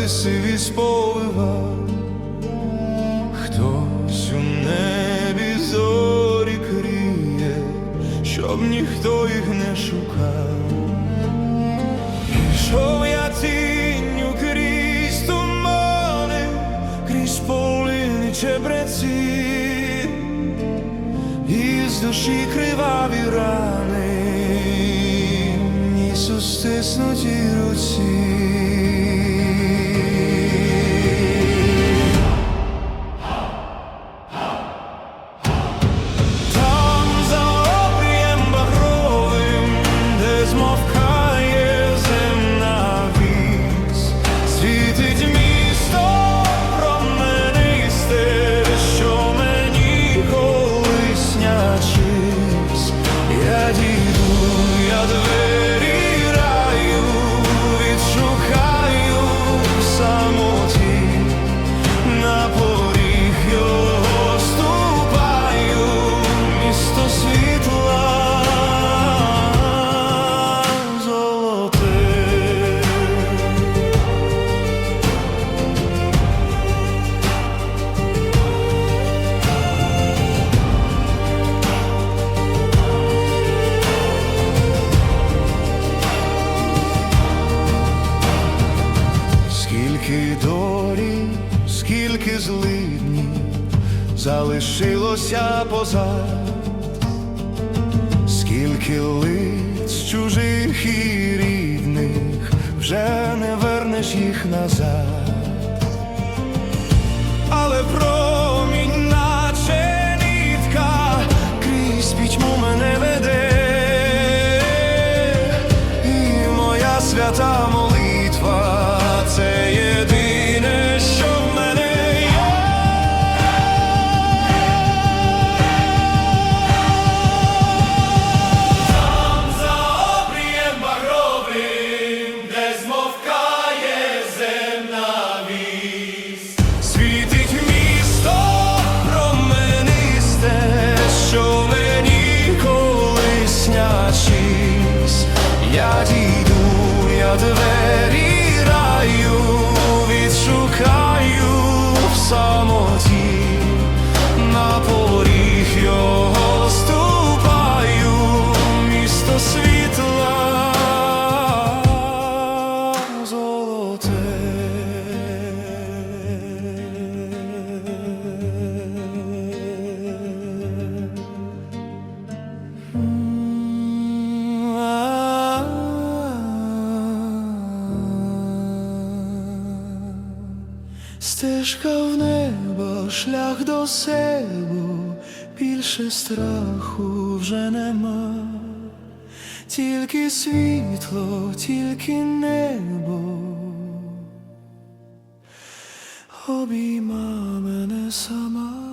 трави сиві хтось у небі зорі кріє, щоб ніхто їх не шукав. Пішов я тінню крізь тумани, крізь полини чебреці, і з душі криваві рани, ніс у руці. Залишилося позад, скільки лиць чужих і рідних, вже не вернеш їх назад, але промінь, наче нитка, крізь пітьму мене веде, і моя свята я двері раю, відшукаю в самоті, на поріг Стежка в небо, шлях до себе, більше страху вже нема, тільки світло, тільки небо, обійма мене сама.